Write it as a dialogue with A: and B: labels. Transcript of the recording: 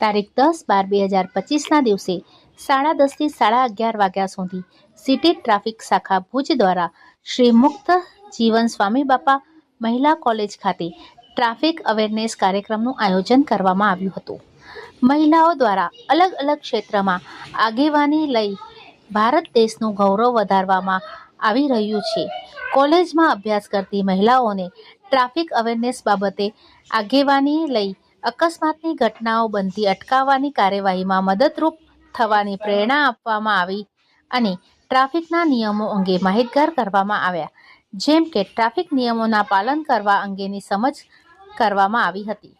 A: તારીખ દસ બાર બે હજાર પચીસના દિવસે સાડા દસથી સાડા અગિયાર વાગ્યા સુધી સિટી ટ્રાફિક શાખા ભુજ દ્વારા શ્રી મુક્ત જીવન સ્વામી બાપા મહિલા કોલેજ ખાતે ટ્રાફિક અવેરનેસ કાર્યક્રમનું આયોજન કરવામાં આવ્યું હતું. મહિલાઓ દ્વારા અલગ અલગ ક્ષેત્રમાં આગેવાની લઈ ભારત દેશનું ગૌરવ વધારવામાં આવી રહ્યું છે. કોલેજમાં અભ્યાસ કરતી મહિલાઓને ટ્રાફિક અવેરનેસ બાબતે આગેવાની લઈ અકસ્માતની ઘટનાઓ બનતી અટકાવવાની કાર્યવાહીમાં મદદરૂપ થવાની પ્રેરણા આપવામાં આવી અને ટ્રાફિકના નિયમો અંગે માહિતગાર કરવામાં આવ્યા, જેમ કે ટ્રાફિક નિયમોના પાલન કરવા અંગેની સમજ કરવામાં આવી હતી.